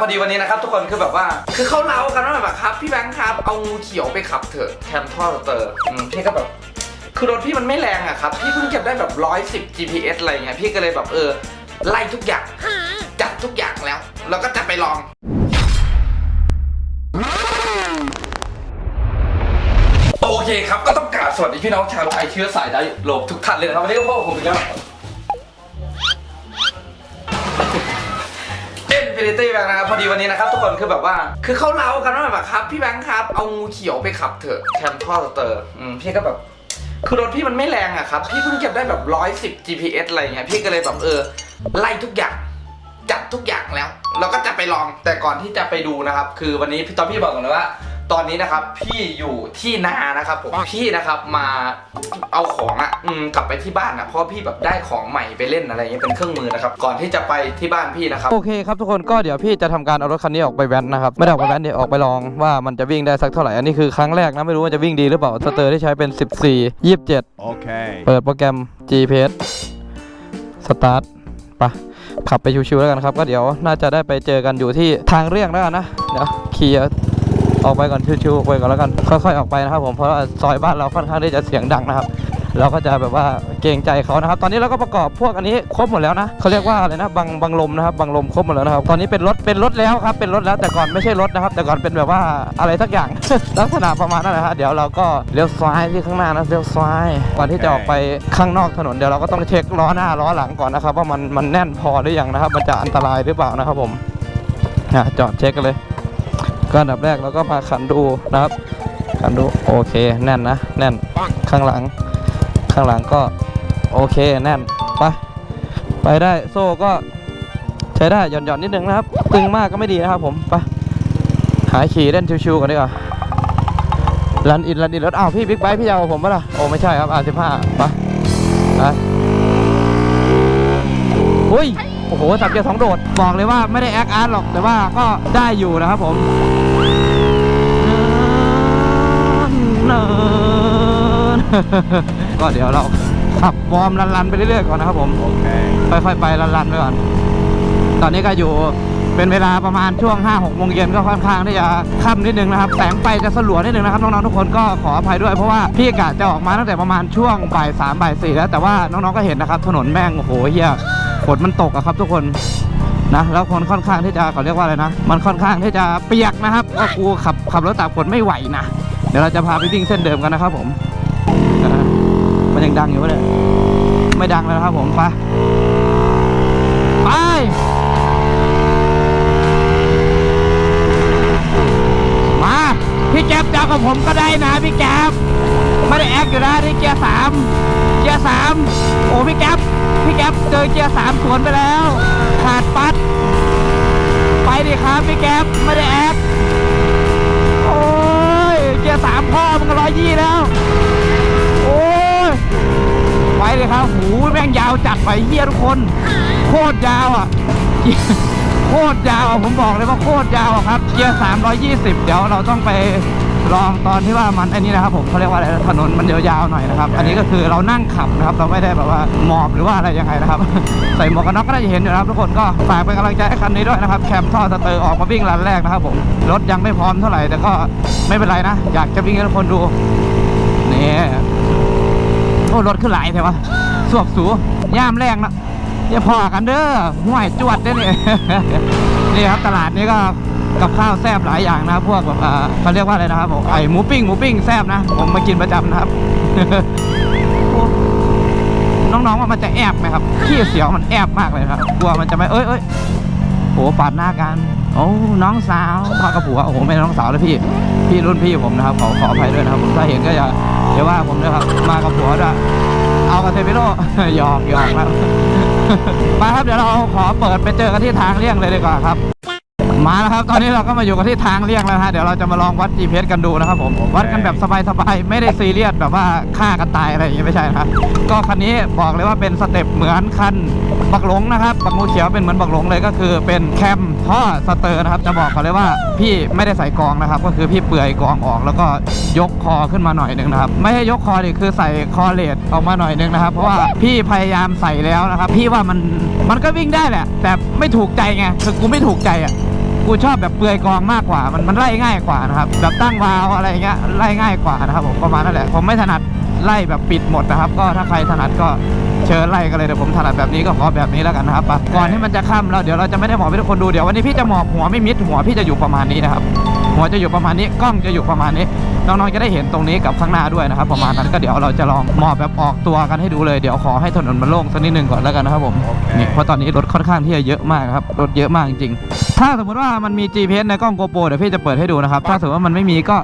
พอดีวันนี้นะครับทุกคนคือแบบว่า คือเขาเล่ากันว่าแบบครับ พี่แบงค์ครับเอางูเขียวไปขับเถอะแคมท่อสเตอร์อืมพี่ก็แบบคือรถพี่มันไม่แรงอะครับ พี่เพิ่งเก็บได้แบบร้อยสิบ GPS อะไรเงี้ยพี่ก็เลยแบบเออ ไล่ทุกอย่าง จัดทุกอย่างแล้ว แล้วก็จะไปลองโอเคครับก็ต้องกราบสวัสดีพี่น้องชาวไทยเชื้อสายไดโลบทุกท่านเลยนะครับวันนี้ก็พบกับผมอีกแล้ว เพลิตี้แบงค์นะครับพอดีวันนี้นะครับทุกคนคือแบบว่า คือเขาเล่ากันว่าแบบครับ พี่แบงค์ครับเอางูเขียวไปขับเถอะแคมท่อเตอร์อืมพี่ก็แบบคือรถพี่มันไม่แรงอะครับ พี่เพิ่งเก็บได้แบบร้อยสิบ GPS อะไรเงี้ยพี่ก็เลยแบบเออ ไล่ทุกอย่าง จัดทุกอย่างแล้ว เราก็จะไปลองแต่ก่อนที่จะไปดูนะครับ คือวันนี้พี่ตอนพี่บอกก่อนเลยว่า ตอนนี้นะครับพี่อยู่ที่นานะครับผมพี่นะครับมาเอาของอะอืมกลับไปที่บ้านอะเพราะว่าพี่แบบได้ของใหม่ไปเล่นอะไรเงี้ยเป็นเครื่องมือนะครับก่อนที่จะไปที่บ้านพี่นะครับ โอเคครับทุกคนก็เดี๋ยวพี่จะทำการเอารถคันนี้ออกไปแว้นนะครับไม่ได้ออกไปแว้นเดี๋ยวออกไปลองว่ามันจะวิ่งได้สักเท่าไหร่อันนี้คือครั้งแรกนะไม่รู้ว่าจะวิ่งดีหรือเปล่าสเตอร์ที่ใช้เป็น 14 27 Okay. เปิดโปรแกรม GPS สตาร์ทปะขับไปชิวๆแล้วกันครับ ก็เดี๋ยวน่าจะได้ไปเจอกันอยู่ที่ทางเรียงแล้วกันนะ เดี๋ยวขี่ ออกไปก่อนชิวๆออกไปก่อนแล้วกันค่อย ๆ ออกไปนะครับ ผมเพราะว่าซอยบ้านเราค่อนข้างที่จะเสียงดังนะครับเราก็จะแบบว่าเกรงใจเขานะครับ ตอนนี้เราก็ประกอบพวกอันนี้ครบหมดแล้วนะเขาเรียกว่าอะไรนะบังบังลมนะครับบังลมครบหมดแล้วนะครับ ตอนนี้เป็นรถเป็นรถแล้วครับ เป็นรถแล้วแต่ก่อนไม่ใช่รถนะครับ แต่ก่อนเป็นแบบว่าอะไรสักอย่าง ลักษณะประมาณนั้นแหละฮะเดี๋ยวเราก็เลี้ยวซ้ายที่ข้างหน้านะเลี้ยวซ้ายก่อนที่จะออกไปข้างนอกถนนเดี๋ยวเราก็ต้องเช็คล้อหน้าล้อหลังก่อนนะครับ ว่ามันมันแน่นพอหรือยังนะครับ มันจะอันตรายหรือเปล่านะครับผมจอดเช็คกันเลย ก็อันดับแรกเราก็มาขันดูนะครับ ขันดูโอเคแน่นนะ แน่นข้างหลัง ข้างหลังก็โอเคแน่นไปไปได้โซ่ก็ใช้ได้หย่อนหย่อนนิดนึงนะครับ ตึงมากก็ไม่ดีนะครับผมไปหายขี่เล่นชิวๆกันดีกว่ารันอินรันอินรถอ้าวพี่บิ๊กไบค์พี่จะเอากับผมปะล่ะโอ้ไม่ใช่ครับอ่าสิบห้าไปไปอุ้ย โอ้โหสับเกียร์สองโดด บอกเลยว่าไม่ได้แอคอาร์ตหรอก แต่ว่าก็ได้อยู่นะครับผมเนินก็เดี๋ยวเราขับวอร์มลันๆไปเรื่อยๆก่อนนะครับผม Okay. ค่อยๆไปลันๆไปก่อน ตอนนี้ก็อยู่ เป็นเวลาประมาณช่วง 5 6โมงเย็นก็ค่อนข้างที่จะค่ำนิดนึงนะครับ แสงไฟจะสลัวนิดนึงนะครับ น้องๆทุกคนก็ขออภัยด้วยเพราะว่าพี่กะจะออกมาตั้งแต่ประมาณช่วงบ่ายสามบ่ายสี่แล้วแต่ว่าน้องๆก็เห็นนะครับ ถนนแม่งโอ้โหเฮียฝนมันตกอะครับ ทุกคนนะแล้วคนค่อนข้างที่จะเขาเรียกว่าอะไรนะ มันค่อนข้างที่จะเปียกนะครับก็กูขับขับรถตากฝนไม่ไหวนะเดี๋ยวเราจะพาไปวิ่งเส้นเดิมกันนะครับผมมันยังดังอยู่เนี่ยไม่ดังแล้วครับผมไป มา พี่แก๊ปจะเอากับผมก็ได้นะพี่แก๊ปไม่ได้แอคอยู่นะที่เกียร์สามเกียร์สามโอ้พี่แก๊ปพี่แก๊ปเจอเกียร์สามสวนไปแล้วขาดปัด ไปดิครับพี่แก๊ปไม่ได้แอคโอ้ยเกียร์สามพ่อมันก็ร้อยยี่แล้วโอ้ยไปเลยครับหูแม่งยาวจัดไปเฮียทุกคน โคตรยาวอะ โคตรยาวอะผมบอกเลยว่าโคตรยาวอะครับเกียร์320 เดี๋ยวเราต้องไปลองตอนที่ว่ามันไอ้นี่นะครับ ผมเขาเรียกว่าอะไรถนนมันยาวๆหน่อยนะครับ อันนี้ก็คือเรานั่งขับนะครับ เราไม่ได้แบบว่าหมอบหรือว่าอะไรยังไงนะครับ ใส่หมวกกันน็อกก็น่าจะเห็นอยู่นะครับทุกคนก็ฝากเป็นกำลังใจให้คันนี้ด้วยนะครับ แคมท่อสเตอร์ออกมาวิ่งรันแรกนะครับผมรถยังไม่พร้อมเท่าไหร่แต่ก็ไม่เป็นไรนะ อยากจะวิ่งให้ทุกคนดูนี่โอ้รถขึ้นหลายแถวะสวบสูย่ามแรงนะ อย่าพอกันเด้อห่วยจวดเด้อนี่นี่ครับตลาดนี้ก็กับข้าวแซ่บหลายอย่างนะพวกแบบอ่าเขาเรียกว่าอะไรนะครับผมไอหมูปิ้งหมูปิ้งแซ่บนะ ผมมากินประจำนะครับ น้องๆว่ามันจะแอบไหมครับขี้เสียวมันแอบมากเลยครับกลัวมันจะไม่เอ้ยเอ้ยโหปาดหน้ากันโอ้น้องสาวมากับผัวโอ้โหไม่ใช่น้องสาวเลยพี่พี่รุ่นพี่ผมนะครับขอขออภัยด้วยนะครับผมถ้าเห็นก็อย่าอย่าว่าผมนะครับมากับผัวด้วย กับเทมิโนหยอกหยอกครับ มาครับเดี๋ยวเราขอเปิดไปเจอกันที่ทางเลี่ยงเลยดีกว่าครับ มาแล้วครับ ตอนนี้เราก็มาอยู่กันที่ทางเลี่ยงแล้วฮะ เดี๋ยวเราจะมาลองวัด GPS กันดูนะครับผม วัดกันแบบสบายๆ ไม่ได้ซีเรียสแบบว่าฆ่ากันตายอะไรอย่างเงี้ยไม่ใช่นะครับ ก็คันนี้บอกเลยว่าเป็นสเต็ปเหมือนคันบักหลงนะครับ บักงูเขียวเป็นเหมือนบักหลงเลยก็คือเป็นแคมท่อสเตอร์นะครับ จะบอกเขาเลยว่าพี่ไม่ได้ใส่กองนะครับ ก็คือพี่เปื่อยกองออกแล้วก็ยกคอขึ้นมาหน่อยนึงนะครับ ไม่ให้ยกคอดิคือใส่คอเลดออกมาหน่อยนึงนะครับ เพราะว่าพี่พยายามใส่แล้วนะครับ พี่ว่ามันมันก็วิ่งได้แหละ แต่ไม่ถูกใจไง คือกูไม่ถูกใจอะ กูชอบแบบเปลือยกองมากกว่า มันมันไล่ง่ายกว่านะครับ แบบตั้งวาล์วอะไรเงี้ยไล่ง่ายกว่านะครับผมประมาณนั้นแหละ ผมไม่ถนัดไล่แบบปิดหมดนะครับ ก็ถ้าใครถนัดก็เชิญไล่กันเลยเดี๋ยวผมถนัดแบบนี้ก็ขอแบบนี้แล้วกันนะครับก่อนที่มันจะค่ำแล้วเดี๋ยวเราจะไม่ได้หมอบให้ทุกคนดูเดี๋ยววันนี้พี่จะหมอบหัวไม่มิดหัวพี่จะอยู่ประมาณนี้นะครับ หัวจะอยู่ประมาณนี้กล้องจะอยู่ประมาณนี้ น้องๆจะได้เห็นตรงนี้กับข้างหน้าด้วยนะครับ ประมาณนั้นก็เดี๋ยวเราจะลองหมอบแบบออกตัวกันให้ดูเลยเดี๋ยวขอให้ถนนมันโล่งสักนิดหนึ่งก่อนแล้วกันนะครับผมนี่เพราะตอนนี้รถค่อนข้างที่จะเยอะมากครับรถเยอะมากจริงๆถ้าสมมติว่ามันมี GPS ในกล้อง GoPro เดี๋ยวพี่จะเปิดให้ดูนะครับถ้าสมมติว่ามันไม่มีก็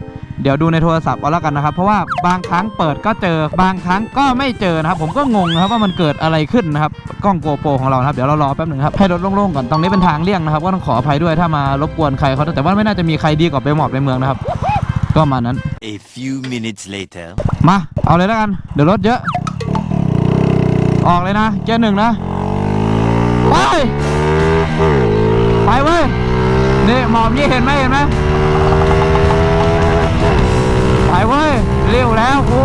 เดี๋ยวดูในโทรศัพท์เอาแล้วกันนะครับ เพราะว่าบางครั้งเปิดก็เจอบางครั้งก็ไม่เจอนะครับ ผมก็งงนะครับว่ามันเกิดอะไรขึ้นนะครับกล้อง GoPro ของเรานะครับเดี๋ยวเรารอแป๊บหนึ่งครับให้รถโล่งๆก่อนตรงนี้เป็นทางเลี่ยงนะครับ ก็ต้องขออภัยด้วยถ้ามารบกวนใครเขาแต่ว่าไม่น่าจะมีใครดีกว่าไปหมอบในเมืองนะครับ ก็ประมาณนั้น A few minutes later. มาเอาเลยแล้วกัน เดี๋ยวรถเยอะ ออกเลยนะเกียร์หนึ่งนะไปไปเว้ยนี่หมอบนี่เห็นไหมเห็นไหม แล้วครู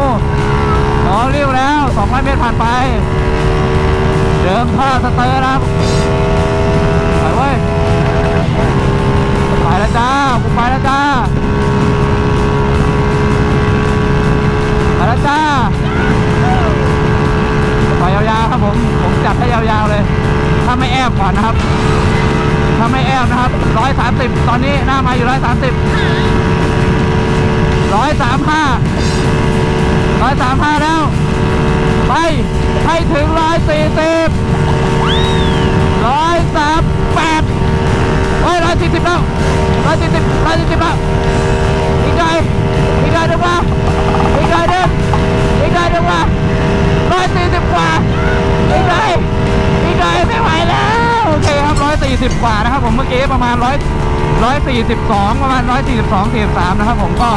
อ๋อเร็วแล้ว200เมตรผ่านไป เดิมท่าสเตอร์นะครับไปเว้ยไปแล้วจ้ากูไปแล้วจ้ามาแล้วจ้าไปยาวๆครับผมผมจัดให้ยาวๆเลย ถ้าไม่แอบก่อนนะครับ ถ้าไม่แอบนะครับร้อยสามสิบตอนนี้หน้ามาอยู่ร้อยสามสิบร้อยสามห้า ร้อยสามห้าแล้ว ไปให้ถึงร้อยสี่สิบร้อยสามแปดโอ้ยร้อยสี่สิบแล้วร้อยสี่สิบร้อยสี่สิบแล้วอีกหน่อยอีกหน่อยหนึ่งว่าอีกหน่อยหนึ่งอีกหน่อยหนึ่งว่าร้อยสี่สิบกว่าอีกหน่อยอีกหน่อยไม่ไหวแล้วโอเคครับร้อยสี่สิบกว่านะครับผมเมื่อกี้ประมาณร้อยร้อยสี่สิบสองประมาณร้อยสี่สิบสองสี่สิบสามนะครับผมก็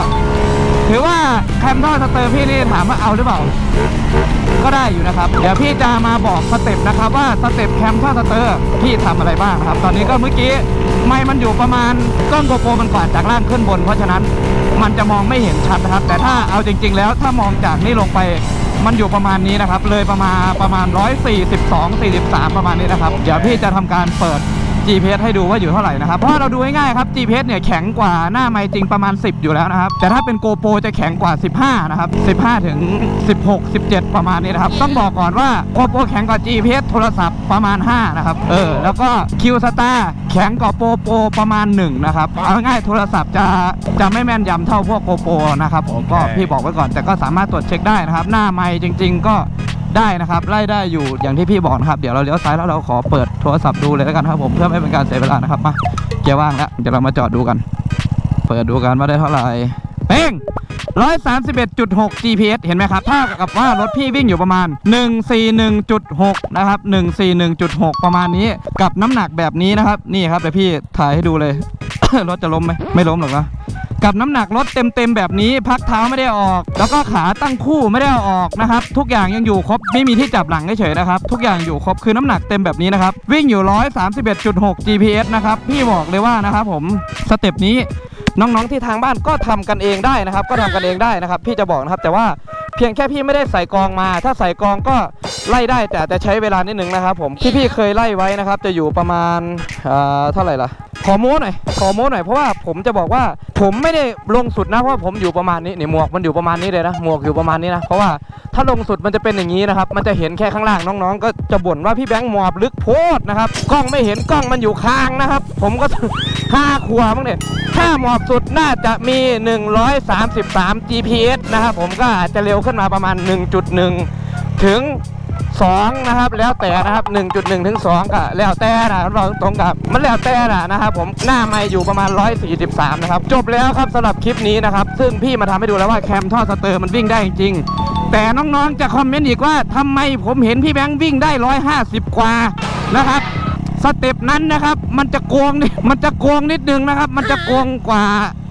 ถือว่าแคมท่อสเตอร์พี่นี่ถามว่าเอาหรือเปล่า ก็ได้อยู่นะครับ เดี๋ยวพี่จะมาบอกสเต็ปนะครับว่าสเต็ปแคมท่าสเตอร์พี่ทำอะไรบ้างครับ ตอนนี้ก็เมื่อกี้ไม่มันอยู่ประมาณกล้องโกโปรมันกวาดจากล่างขึ้นบน เพราะฉะนั้นมันจะมองไม่เห็นชัดนะครับ แต่ถ้าเอาจริง ๆ แล้วถ้ามองจากนี่ลงไปมันอยู่ประมาณนี้นะครับ เลยประมาณประมาณ 142 43 ประมาณนี้นะครับ เดี๋ยวพี่จะทำการเปิด GPS ให้ดูว่าอยู่เท่าไหร่นะครับ เพราะว่าเราดูง่ายๆครับ GPS เนี่ยแข็งกว่าหน้าไมค์จริงประมาณ 10 อยู่แล้วนะครับ แต่ถ้าเป็น GoPro จะแข็งกว่า 15 นะครับ 15 ถึง 16 17 ประมาณนี้นะครับ ต้องบอกก่อนว่า GoPro แข็งกว่า GPS โทรศัพท์ประมาณ 5 นะครับ เออ แล้วก็ Q-Star แข็งกว่า GoPro ประมาณ 1 นะครับ เอาง่ายๆโทรศัพท์จะจะไม่แม่นยำเท่าพวก GoPro นะครับผมก็พี่บอกไว้ก่อนแต่ก็สามารถตรวจเช็คได้นะครับ หน้าไมค์จริง ๆ ก็ ได้นะครับไล่ได้อยู่อย่างที่พี่บอกนะครับเดี๋ยวเราเลี้ยวซ้ายแล้วเราขอเปิดโทรศัพท์ดูเลยแล้วกันครับผมเพื่อไม่เป็นการเสียเวลานะครับมาเกียร์ว่างแล้วเดี๋ยวเรามาจอดดูกัน เปิดดูกันว่าได้เท่าไหร่เป้ง131.6 GPS เห็นไหมครับถ้ากับว่ารถพี่วิ่งอยู่ประมาณ 141.6 นะครับ 141.6 ประมาณนี้ กับน้ำหนักแบบนี้นะครับ นี่ครับเดี๋ยวพี่ถ่ายให้ดูเลย รถจะล้มไหมไม่ล้มหรอกนะ กับน้ำหนักรถเต็มๆแบบนี้พักเท้าไม่ได้ออก แล้วก็ขาตั้งคู่ไม่ได้ออกนะครับทุกอย่างยังอยู่ครบไม่มีที่จับหลังเฉยๆนะครับทุกอย่างอยู่ครบคือน้ำหนักเต็มแบบนี้นะครับวิ่งอยู่ 131.6 GPS นะครับพี่บอกเลยว่านะครับผมสเต็ปนี้น้องๆที่ทางบ้านก็ทำกันเองได้นะครับ ก็ทำกันเองได้นะครับ พี่จะบอกนะครับ แต่ว่าเพียงแค่พี่ไม่ได้ใส่กองมา ถ้าใส่กองก็ไล่ได้แต่จะใช้เวลานิดนึงนะครับ ผมที่พี่เคยไล่ไว้นะครับ จะอยู่ประมาณเอ่อเท่าไหร่ล่ะขอโม้หน่อยขอโม้หน่อยเพราะว่าผมจะบอกว่า ผมไม่ได้ลงสุดนะเพราะผมอยู่ประมาณนี้นี่หมวกมันอยู่ประมาณนี้เลยนะหมวกอยู่ประมาณนี้นะเพราะว่าถ้าลงสุดมันจะเป็นอย่างนี้นะครับ มันจะเห็นแค่ข้างล่างน้องๆ ก็จะบ่นว่าพี่แบงค์หมอบลึกโพดนะครับกล้องไม่เห็นกล้องมันอยู่คางนะครับ ผมก็ห้าขวบมั้งเนี่ยถ้าหมอบสุดน่าจะมี 133 GPS นะครับผมก็อาจจะเร็วขึ้นมาประมาณ 1.1 ถึง 2 นะครับ แล้วแต่นะครับ 1.1 ถึง 2ก็แล้วแต่นะเราตรงกับมันแล้วแต่นะนะครับผมหน้าไม่อยู่ประมาณ 143 นะครับ จบแล้วครับสำหรับคลิปนี้นะครับ ซึ่งพี่มาทำให้ดูแล้วว่าแคมท่อสเตอร์มันวิ่งได้จริงแต่น้องๆจะคอมเมนต์อีกว่าทำไมผมเห็นพี่แบงค์วิ่งได้ 150 กว่านะครับสเต็ปนั้นนะครับ มันจะโกงนิดมันจะโกงนิดนึงนะครับ มันจะโกงกว่า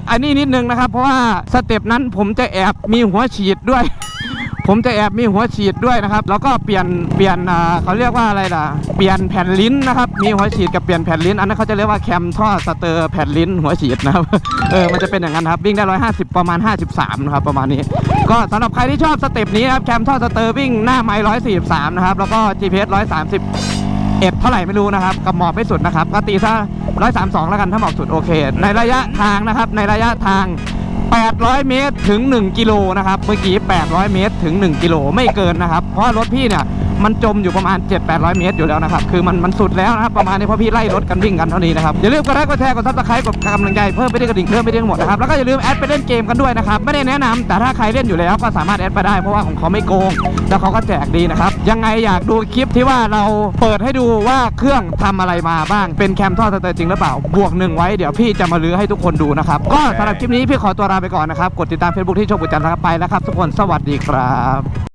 อันนี้นิดนึงนะครับ เพราะว่าสเต็ปนั้นผมจะแอบมีหัวฉีดด้วย ผมจะแอบมีหัวฉีดด้วยนะครับ แล้วก็เปลี่ยนเปลี่ยนเขาเรียกว่าอะไรล่ะ เปลี่ยนแผ่นลิ้นนะครับ มีหัวฉีดกับเปลี่ยนแผ่นลิ้น อันนั้นเขาจะเรียกว่าแคมท่อสเตอร์แผ่นลิ้นหัวฉีดนะครับ เออ มันจะเป็นอย่างนั้นครับวิ่งได้ 150 ประมาณ 53 นะครับ ประมาณนี้ ก็สำหรับใครที่ชอบสเต็ปนี้ครับแคมท่อสเตอร์วิ่งหน้าไม้143 นะครับ แล้วก็ GPS 130 111เท่าไหร่ไม่รู้นะครับกับหมอบไม่สุดนะครับก็ตีซะ132แล้วกันถ้าหมอบสุดโอเค ในระยะทางนะครับในระยะทาง 800 เมตรถึง 1 กิโลนะครับ เมื่อกี้ 800 เมตรถึง 1 กิโลไม่เกินนะครับ เพราะรถพี่เนี่ย มันจมอยู่ประมาณ 7-800 เมตรอยู่แล้วนะครับ คือมันมันสุดแล้วนะครับ ประมาณนี้เพราะพี่ไล่รถกันวิ่งกันเท่านี้นะครับ อย่าลืมกดไลค์กดแชร์กดซับสไครต์กดกำลังใจเพิ่มไปได้กระดิ่งเพิ่มไปได้ทั้งหมดนะครับ แล้วก็อย่าลืมแอดไปเล่นเกมกันด้วยนะครับ ไม่ได้แนะนำแต่ถ้าใครเล่นอยู่แล้วก็สามารถแอดไปได้เพราะว่าของเขาไม่โกง แล้วเขาก็แจกดีนะครับ ยังไงอยากดูคลิปที่ว่าเราเปิดให้ดูว่าเครื่องทำอะไรมาบ้าง เป็นแคมท่อสเตอร์จริงหรือเปล่า บวกหนึ่งไว้เดี๋ยวพี่จะมาลื้อให้ทุกคนดูนะครับก็สำหรับคลิปนี้พี่ขอตัวลาไปก่อนนะครับกดติดตาม Facebook ที่ชคบุญจันทร์ไปแล้วครับทุกคนสวัสดีครับ